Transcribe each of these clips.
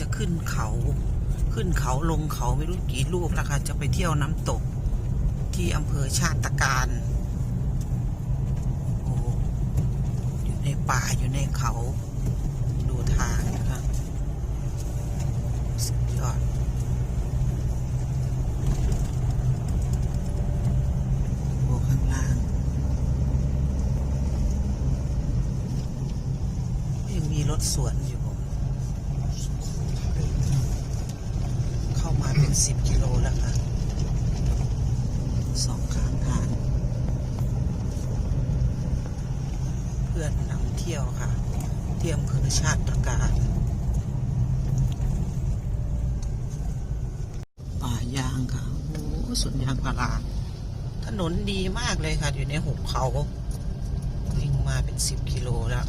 จะขึ้นเขา ขึ้นเขาลงเขาไม่รู้กี่ลูกแล้วค่ะจะไปเที่ยวน้ำตกที่อำเภอชาติการโอ้อยู่ในป่าอยู่ในเขา ดูทางนะคะสุดยอดโอ้ข้างล่างยังมีรถสวนอยู่ผมเข้ามาเป็น สิบกิโลแล้วค่ะสองข้างทางเพื่อนนำเที่ยวค่ะเที่ยมเภอชาติตรการป่ายางค่ะโอ้สวนยางพาราถนนดีมากเลยค่ะ อยู่ในหุบเขา วิ่งมาเป็นสิบกิโลแล้ว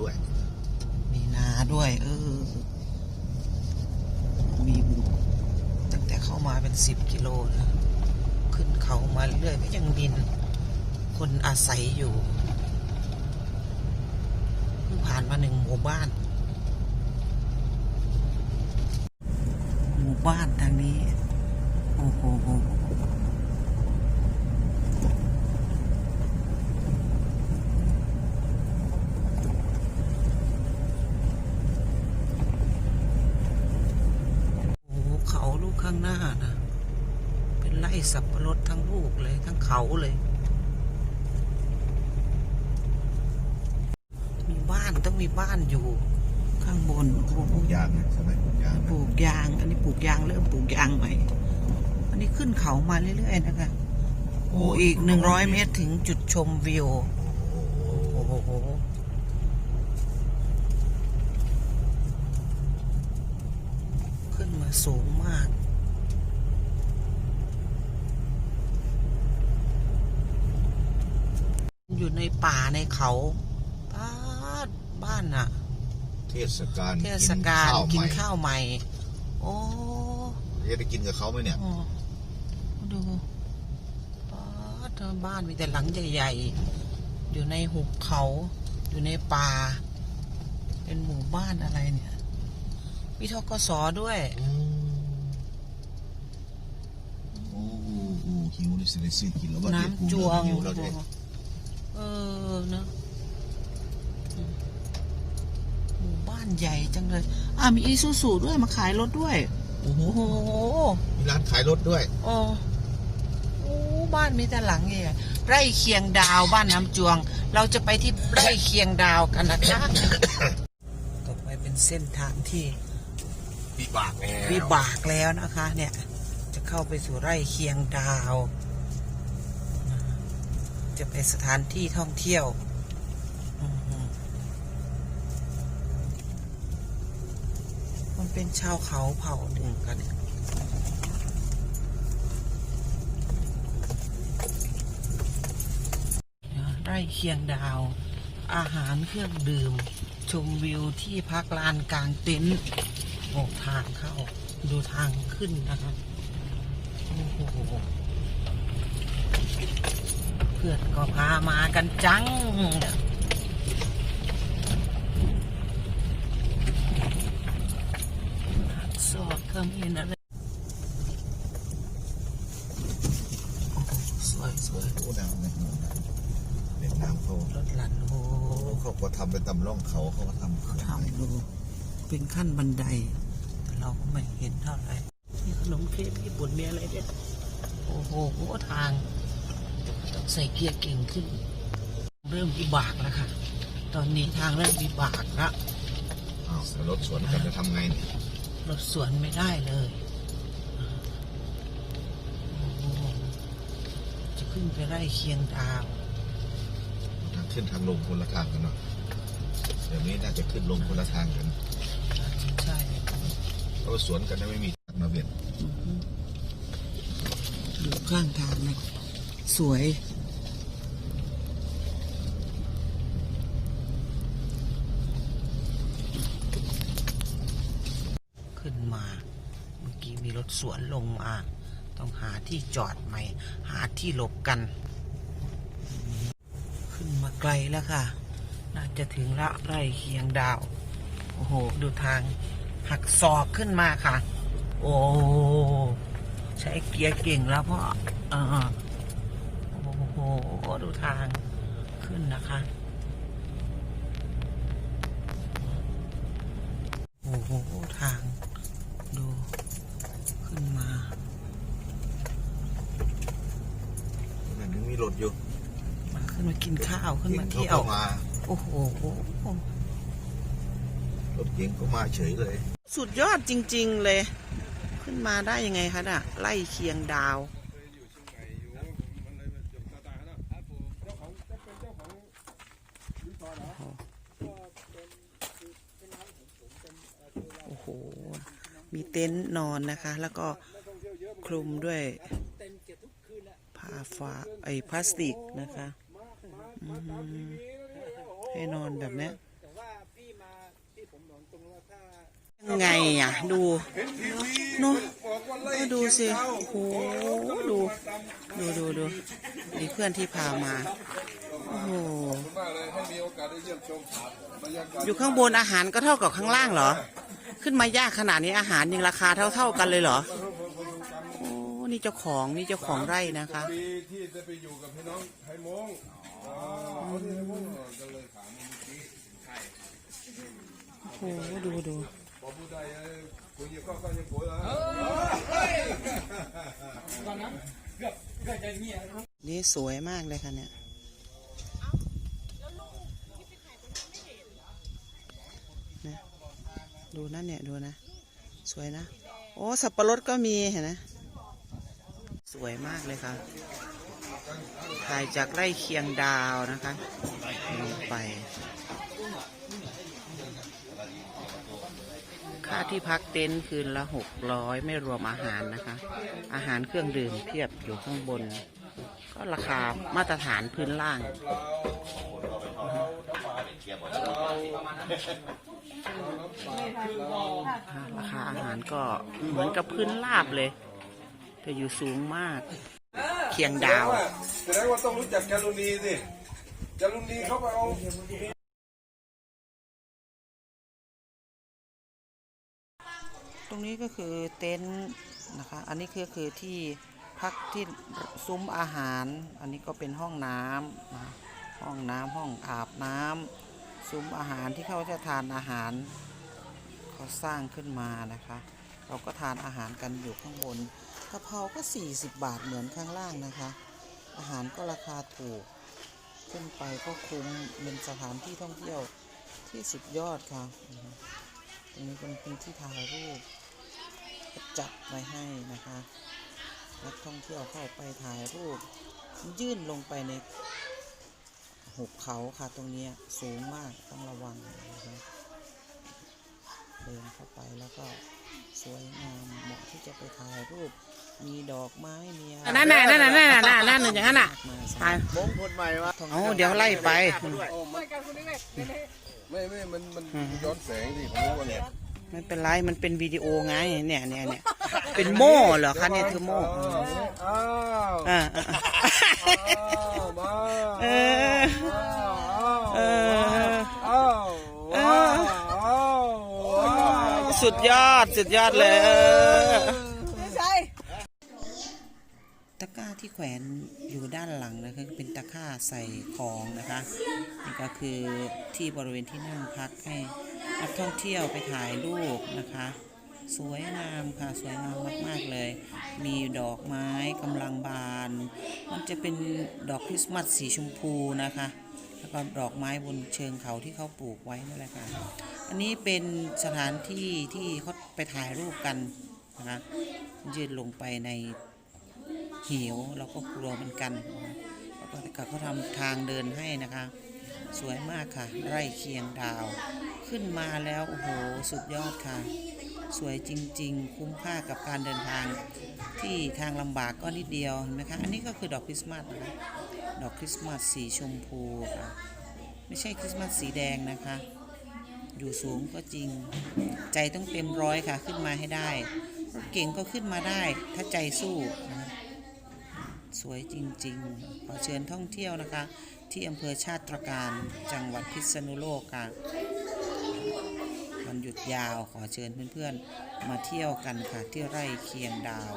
ด้วย มีนาด้วย เออ มีบุกตั้งแต่เข้ามาเป็นสิบกิโลนะขึ้นเขามาเรื่อยก็ยังมีคนอาศัยอยู่เพิ่งผ่านมาหนึ่งหมู่บ้าน หมู่บ้านทางนี้ โอ้โห โอ้โหเขาลูกข้างหน้านะเป็นไร่ สับปะรดทั้งลูกเลยทั้งเขาเลย มีบ้านต้องมีบ้านอยู่ ข้างบนโอ้โหปลูกยางนะสมัยปลูกยางปนะลูกยาง อันนี้ปลูกยางเริ่มปลูกยางใหม่อันนี้ขึ้นเขามาเรื่อยๆนะคะโอ้อีกหนึ่งร้อยเมตรถึงจุดชมวิวโอ้โหโอ้โหขึ้นมาสูงมาก อยู่ในป่าในเขาบ้านบ้านน่ะเทศกาลเทศกาลกินใหม่ข้าวใหม่ โอ้จะได้กินกับเขาไหมเนี่ยโอ้ดูป๊าดเธอบ้านมีแต่หลังใหญ่ๆ อยู่ในหุบเขา อยู่ในป่า เป็นหมู่บ้านอะไรเนี่ย มีทกสด้วยโอ้โหโอ้โหหิวเลยสิได้ซื้อกินแล้วว่าเดี๋ยน้ำจวงหิวแล้วเนี่ยเออเนอะหมู่บ้านใหญ่จังเลย อ่ามีอีซูซูด้วยมาขายรถด้วย โอ้โหโอ้โหมีร้านขายรถด้วยโอ้โอ้บ้านมีแต่หลังใหญ่ๆไร่เคียงดาวบ้านน้ำจวง เราจะไปที่ไร่เคียงดาวกันนะคะต่อไปเป็นเส้นทางที่วิบากแล้ววิบากแล้วนะคะ เนี่ย จะเข้าไปสู่ไร่เคียงดาว จะไปสถานที่ท่องเที่ยวมันเป็นชาวเขาเผ่าหนึ่งกันเนี่ยไร่เคียงดาว อาหารเครื่องดื่ม ชมวิวที่พักลานกลางเต็นท์โอ้ทางเข้า ดูทางขึ้นนะคะโอ้โห พื่อนก็พามากันจัง สอดก็มีอะไรโอ้โหสวยสวยโอ้น้ำเนี่ยเด็กน้ำเขารถหลันโอ้โหเขาก็ทำเป็นตำร่องเขาเขาก็ทำเขาทำดูเป็นขั้นบันได แต่เราก็ไม่เห็นเท่าไหร่มีขนมเค้กญี่ปุ่นมีอะไรเนี่ยโอ้โหทางต้อง ใส่เกียร์เก่งขึ้น เริ่มวิบากแล้วค่ะ ตอนนี้ทางเริ่มวิบากแล้วอ้าวแล้วรถสวนกันจะทำไงเนี่ยรถสวนไม่ได้เลยโอ้โหจะขึ้นไปไร่เคียงดาวทางขึ้นทางลงคนละทางกันเนาะเดี๋ยวนี้น่าจะขึ้นลงคนละทางกันใช่เพราะว่าสวนกันไม่มีทางมาเบียดอือฮึอยู่ข้างทางนะ สวย ขึ้นมา เมื่อกี้มีรถสวนลงมา ต้องหาที่จอดใหม่ หาที่หลบกัน ขึ้นมาไกลแล้วค่ะ น่าจะถึงละไร่เคียงดาว โอ้โห ดูทางหักศอกขึ้นมาค่ะ โอ้ ใช้เกียร์เก่งแล้วพ่ออ่า โหดูทางขึ้นนะคะโอ้โหทาง ดูขึ้นมานั่นยังมีรถอยู่มาขึ้นมากินข้าวขึ้นมาเที่ยวเขาก็มาโอ้โหรถเก๋งก็มาเฉยเลย สุดยอดจริง ๆ เลย ขึ้นมาได้ยังไงคะน่ะไล่เคียงดาว โอ้โห มีเต็นท์นอนนะคะ แล้วก็คลุมด้วยผ้าฟ้าไอ้พลาสติกนะคะให้นอนแบบนี้ยังไงอะ ดูเนอะดูสิโอ้โหดู ดูดูดูนี่เพื่อนที่พามา อ้โหอยู่ข้างบนอาหารก็เท่ากับข้างล่างเหรอ ขึ้นมายากขนาดนี้อาหารยังราคาเท่าๆกันเลยเหรอ โอ้ นี่เจ้าของนี่เจ้าของไร่นะคะ ปีที่จะไปอยู่กับพี่น้องไทยมงอ๋อที่ไทยมงก็เลยถามเมื่อกี้โอ้โหดูดูพอผู้ใดเอ้ยคุณยังก็ก็ยังโกรธเหรอนี่สวยมากเลยค่ะเนี่ย นะ ดูนะเนี่ยดูนะ สวยนะ โอ้สับปะรดก็มีเห็นไหมสวยมากเลยค่ะถ่ายจากไร่เคียงดาวนะคะลงไป ค่าที่พักเต็นท์คืนละหกร้อยไม่รวมอาหารนะคะ อาหารเครื่องดื่มเพียบอยู่ข้างบน ก็ราคามาตรฐานพื้นล่าง ราคาอาหารก็เหมือนกับพื้นราบเลย แต่อยู่สูงมาก เคียงดาว แสดงว่าต้องรู้จักจารุณีสิจารุณีเขาไปเอาตรงนี้ก็คือเต็นท์นะคะ อันนี้คือคือที่พักที่ซุ้มอาหาร อันนี้ก็เป็นห้องน้ำนะห้องน้ำห้องอาบน้ำ ซุ้มอาหารที่เขาจะทานอาหารเขาสร้างขึ้นมานะคะ เราก็ทานอาหารกันอยู่ข้างบนกะเพราก็ 40 บาทเหมือนข้างล่างนะคะ อาหารก็ราคาถูก ขึ้นไปก็คุ้มเป็นสถานที่ท่องเที่ยวที่สุดยอดค่ะตรงนี้เป็นพื้นที่ถ่ายรูปจัดไว้ให้นะคะนักท่องเที่ยวเข้าไปถ่ายรูป ยื่นลงไปใน หุบเขาค่ะตรงเนี้ยสูงมากต้องระวังนะคะเดินเข้าไปแล้วก็สวยงามเหมาะที่จะไปถ่ายรูป มีดอกไม้มีอะไรนั่นน่ะนั่นน่ะนั่นน่ะนั่นน่ะนั่นอย่างนั้นน่ะมากมายตายมงคนใหม่วะเอาเดี๋ยวไล่ไปไม่ไม่มันมันย้อนแสงดิผมรู้ว่าเนี่ยไม่เป็นไรมันเป็นวิดีโอไงเนี่ยเนี่ยเนี่ย เป็นโม่เหรอคะเนี่ยคือโม่อ้าวอ่าอ้าวมาเออเอออ้าวอ้าวอ้าวสุดยอดสุดยอดเลยเออตะกร้าที่แขวนอยู่ด้านหลังนะคะเป็นตะกร้าใส่ของนะคะนี่ก็คือที่บริเวณที่นั่งพักให้นักท่องเที่ยวไปถ่ายรูปนะคะ สวยงามค่ะสวยงามมาก ๆ เลย มีดอกไม้กำลังบาน มันจะเป็นดอกคริสต์มาสสีชมพูนะคะ แล้วก็ดอกไม้บนเชิงเขาที่เขาปลูกไว้นั่นแหละค่ะ อันนี้เป็นสถานที่ที่เขาไปถ่ายรูปกันนะคะยืนลงไปในเหวเราก็กลัวเหมือนกันแล้วก็เขาทำทางเดินให้นะคะ สวยมากค่ะ ไร่เคียงดาว ขึ้นมาแล้ว โอ้โห สุดยอดค่ะ สวยจริง ๆ คุ้มค่ากับการเดินทางที่ทางลำบากก็นิดเดียวเห็นไหมคะ อันนี้ก็คือดอกคริสต์มาสนะคะดอกคริสต์มาสสีชมพูค่ะไม่ใช่คริสต์มาสสีแดงนะคะ อยู่สูงก็จริง ใจต้องเต็มร้อยค่ะขึ้นมาให้ได้รถเก่งก็ขึ้นมาได้ ถ้าใจสู้นะสวยจริง ๆ ขอเชิญท่องเที่ยวนะคะ ที่อำเภอชาติตรการจังหวัดพิษณุโลกค่ะ วันหยุดยาว ขอเชิญเพื่อนๆ มาเที่ยวกันค่ะที่ไร่เคียงดาว